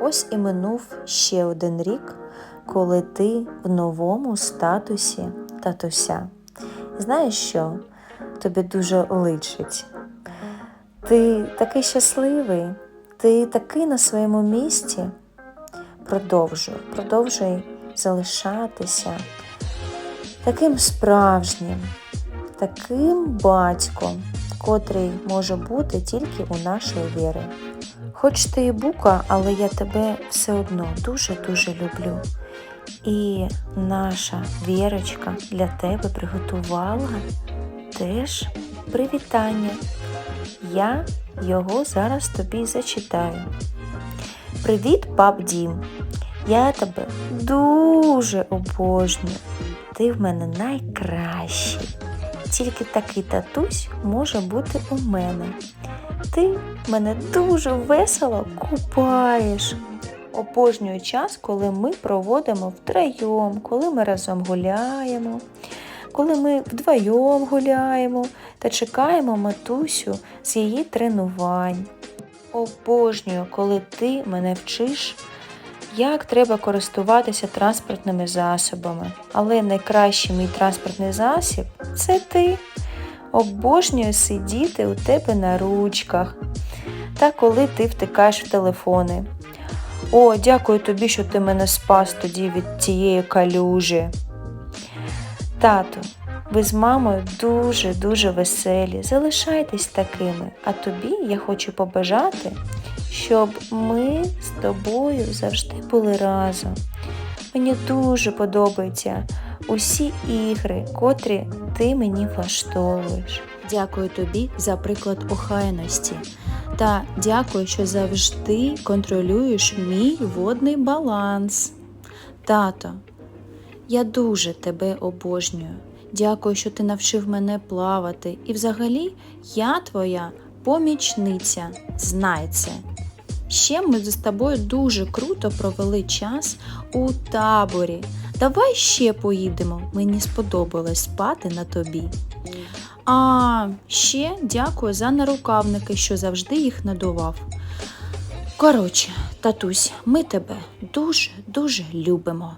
Ось і минув ще один рік, коли ти в новому статусі татуся. Знаєш що? Тобі дуже личить. Ти такий щасливий, ти такий на своєму місці. Продовжуй, продовжуй залишатися таким справжнім, таким батьком, котрий може бути тільки у нашої віри. Хоч ти і бука, але я тебе все одно дуже-дуже люблю. І наша вірочка для тебе приготувала теж привітання. Я його зараз тобі зачитаю. Привіт, пап Дім! Я тебе дуже обожнюю. Ти в мене найкращий. Тільки такий татусь може бути у мене. Ти мене дуже весело купаєш. Обожнюю час, коли ми проводимо втроєм, коли ми разом гуляємо, коли ми вдвоєм гуляємо та чекаємо матусю з її тренувань. Обожнюю, коли ти мене вчиш, як треба користуватися транспортними засобами. Але найкращий мій транспортний засіб це ти. Обожнюю сидіти у тебе на ручках. Та коли ти втикаєш в телефони. О, дякую тобі, що ти мене спас тоді від тієї калюжі. Тату, ви з мамою дуже-дуже веселі. Залишайтесь такими. А тобі я хочу побажати, щоб ми з тобою завжди були разом. Мені дуже подобаються усі ігри, котрі ти мені влаштовуєш. Дякую тобі за приклад охайності. Та дякую, що завжди контролюєш мій водний баланс. Тато, я дуже тебе обожнюю. Дякую, що ти навчив мене плавати. І взагалі я твоя помічниця. Знай це. Ще ми з тобою дуже круто провели час у таборі. Давай ще поїдемо. Мені сподобалось спати на тобі. А ще дякую за нарукавники, що завжди їх надував. Коротше, татусь, ми тебе дуже-дуже любимо.